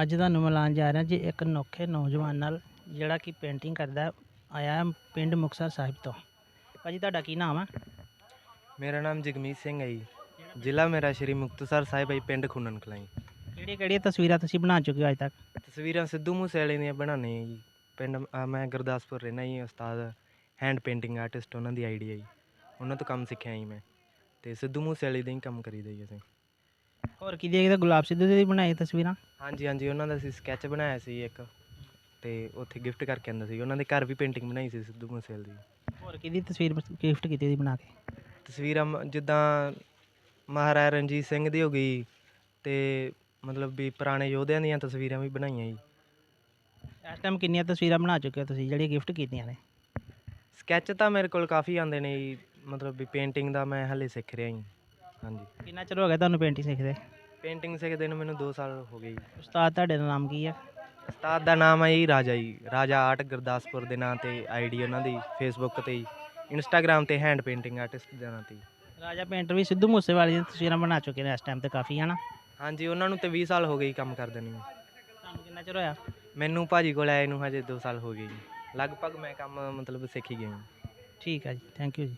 ਅੱਜ ਤੁਹਾਨੂੰ ਮਿਲਾਉਣ ਜਾ ਰਿਹਾ ਜੀ ਇੱਕ ਅਨੋਖੇ ਨੌਜਵਾਨ ਨਾਲ ਜਿਹੜਾ ਕਿ ਪੇਂਟਿੰਗ ਕਰਦਾ। ਆਇਆ ਹੈ ਪਿੰਡ ਮੁਕਤਸਰ ਸਾਹਿਬ ਤੋਂ। ਭਾਜੀ ਤੁਹਾਡਾ ਕੀ ਨਾਮ ਹੈ ਮੇਰਾ ਨਾਮ ਜਗਮੀਤ ਸਿੰਘ ਹੈ ਜੀ। ਜ਼ਿਲ੍ਹਾ ਮੇਰਾ ਸ਼੍ਰੀ ਮੁਕਤਸਰ ਸਾਹਿਬ ਹੈ ਜੀ, ਪਿੰਡ ਖੁੰਨਨ ਕਲਾਈ ਕਿਹੜੀਆਂ ਕਿਹੜੀਆਂ ਤਸਵੀਰਾਂ ਤੁਸੀਂ ਬਣਾ ਚੁੱਕੇ ਹੋ ਅੱਜ ਤੱਕ? ਤਸਵੀਰਾਂ ਸਿੱਧੂ ਮੂਸੇਵਾਲੇ ਦੀਆਂ ਬਣਾਉਂਦੇ ਹਾਂ ਜੀ। ਪਿੰਡ ਅ, ਮੈਂ ਗੁਰਦਾਸਪੁਰ ਰਹਿਣਾ ਜੀ ਉਸਤਾਦ ਹੈਂਡ ਪੇਂਟਿੰਗ ਆਰਟਿਸਟ ਉਹਨਾਂ ਦੀ ਆਈਡੀ ਹੈ ਜੀ। ਉਹਨਾਂ ਤੋਂ ਕੰਮ ਸਿੱਖਿਆ ਜੀ ਮੈਂ। ਤੇ ਸਿੱਧੂ ਮੂਸੇਵਾਲੇ ਦਾ ਹੀ ਕੰਮ ਕਰੀਦਾ ਜੀ ਅਸੀਂ। ਹੋਰ ਕਿਹਦੀ ਕਿਹਦੀ ਗੁਲਾਬ ਸਿੱਧੂ ਦੀ ਬਣਾਈ ਤਸਵੀਰਾਂ? ਹਾਂਜੀ ਹਾਂਜੀ ਉਹਨਾਂ ਦਾ ਅਸੀਂ ਸਕੈਚ ਬਣਾਇਆ ਸੀ ਇੱਕ। ਤੇ ਉੱਥੇ ਗਿਫਟ ਕਰਕੇ ਆਂਦਾ ਸੀ। ਉਹਨਾਂ ਦੇ ਘਰ ਵੀ ਪੇਂਟਿੰਗ ਬਣਾਈ ਸੀ ਸਿੱਧੂ ਮੂਸੇਵਾਲੇ ਦੀ। ਹੋਰ ਕਿਹਦੀ ਤਸਵੀਰ ਗਿਫਟ ਕੀਤੀ ਦੀ ਬਣਾ ਕੇ? ਤਸਵੀਰਾਂ ਮ- ਜਿੱਦਾਂ ਮਹਾਰਾਜਾ ਰਣਜੀਤ ਸਿੰਘ ਦੀ ਹੋ ਗਈ ਤੇ ਮਤਲਬ ਵੀ ਪੁਰਾਣੇ ਯੋਧਿਆਂ ਦੀਆਂ ਤਸਵੀਰਾਂ ਵੀ ਬਣਾਈਆਂ ਜੀ। ਇਸ ਟਾਈਮ ਕਿੰਨੀਆਂ ਤਸਵੀਰਾਂ ਬਣਾ ਚੁੱਕੇ ਹੋ ਤੁਸੀਂ? ਜਿਹੜੀਆਂ ਗਿਫਟ ਕੀਤੀਆਂ ਨੇ? ਸਕੈਚ ਤਾਂ ਮੇਰੇ ਕੋਲ ਕਾਫੀ ਆਉਂਦੇ ਨੇ ਜੀ। ਮਤਲਬ ਵੀ ਪੇਂਟਿੰਗ ਦਾ ਮੈਂ ਹਲੇ ਸਿੱਖ ਰਿਹਾ ਜੀ। ਹਾਂਜੀ। ਕਿੰਨਾ ਚਿਰ ਹੋ ਗਿਆ ਤੁਹਾਨੂੰ ਪੇਂਟਿੰਗ ਸਿੱਖਦੇ? ਪੇਂਟਿੰਗ ਸਿੱਖਦੇ ਨੂੰ ਮੈਨੂੰ 2 ਸਾਲ ਹੋ ਗਏ ਜੀ। ਉਸਤਾਦ ਤੁਹਾਡੇ ਦਾ ਨਾਮ ਕੀ ਹੈ ਉਸਤਾਦ ਦਾ ਨਾਮ ਹੈ ਜੀ ਰਾਜਾ ਜੀ। ਰਾਜਾ ਆਰਟ ਗੁਰਦਾਸਪੁਰ ਦੇ ਨਾਂ ਤੇ ਆਈਡੀ ਉਹਨਾਂ ਦੀ ਫੇਸਬੁੱਕ ਤੇ ਜੀ। ਇੰਸਟਾਗ੍ਰam ਤੇ ਹੈਂਡ ਪੇਂਟਿੰਗ ਆਰਟਿਸਟ ਦੇ ਨਾਂ ਤੇ ਜੀ। ਰਾਜਾ ਪੇਂਟਰ ਵੀ ਸਿੱਧੂ ਮੂਸੇਵਾਲੇ ਦੀਆਂ ਤਸਵੀਰਾਂ ਬਣਾ ਚੁੱਕੇ ਨੇ ਇਸ ਟਾਈਮ ਤੇ ਕਾਫੀ ਹਨਾ? ਹਾਂਜੀ ਉਹਨਾਂ ਨੂੰ ਤੇ 20 ਸਾਲ ਹੋ ਗਏ ਜੀ ਕੰਮ ਕਰਦੇ ਨੂੰ। ਤੁਹਾਨੂੰ ਕਿੰਨਾ ਚਿਰ ਹੋਇਆ? ਮੈਨੂੰ ਭਾਜੀ ਕੋਲ ਆਏ ਨੂੰ ਹਜੇ 2 ਸਾਲ ਹੋ ਗਏ ਜੀ। ਲਗਭਗ ਮੈਂ ਕੰਮ ਮਤਲਬ ਸਿੱਖ ਹੀ ਗਿਆ ਜੀ। ਠੀਕ ਹੈ ਜੀ ਥੈਂਕ ਯੂ ਜੀ।